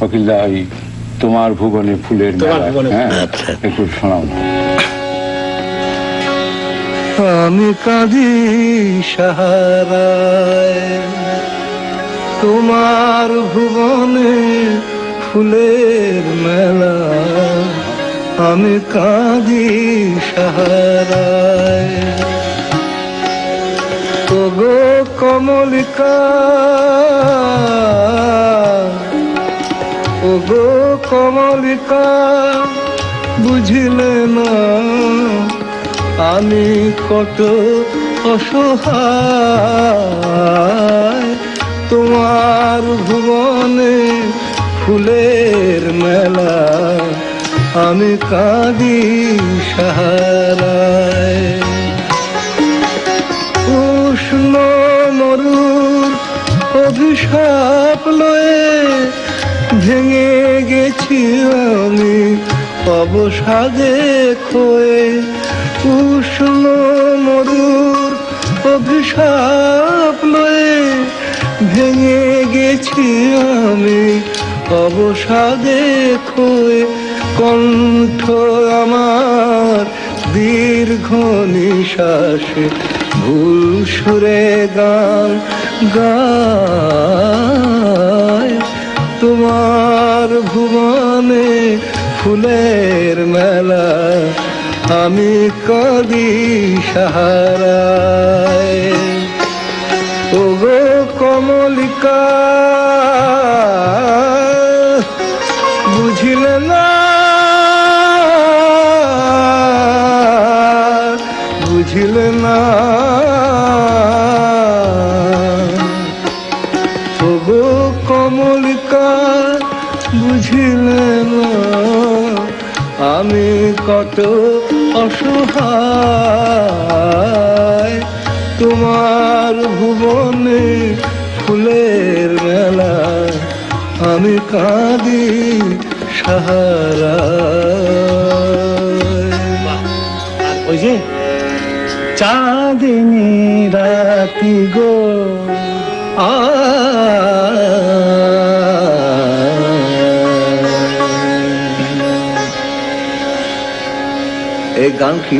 ওই তোমার ভুবনে ফুলের হ্যাঁ আচ্ছা। একটু শোনাও না। আমি কাঁদি সাহারায় তোমার ভুবনে ফুলের মেলা আমি কাঁদি সাহারায় ওগো কমলিকা ওগো কমলিকা, বুঝিলে না আমি কত অসহায়। তোমার ভুবনে ফুলের মেলা, আমি কাঁদি সাহারায়। উষ্ণ মরুর অভিশাপ লয়ে ভেঙে গেছি আমি অবসাদে খয়ে উষ্ণ মধুর অভিশাপ লয়ে ভেঙে গেছি আমি অবসাদে খয়ে কণ্ঠ আমার দীর্ঘ নিশ্বাসে ভুল সুরে গান তোমার ভুবনে ফুলের মেলা আমি কদি সাহারায়। ওগো কমলিকা বুঝিলে না বুঝিলে না। ওগো কমলিকা বুঝিলে আমি কত অসহায়। তোমার ভুবনে ফুলের মেলা, আমি কাঁদি সাহারা। ওই যে চাঁদিনী রাতি গো, আ এই গান কি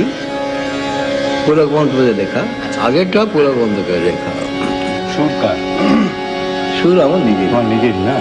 পুলক বন্দ্যোপাধ্যায় লেখা আগেরটা পুলক বন্দ্যোপাধ্যায় লেখা সুরকার সুর আমার নিজের আমার নিজের না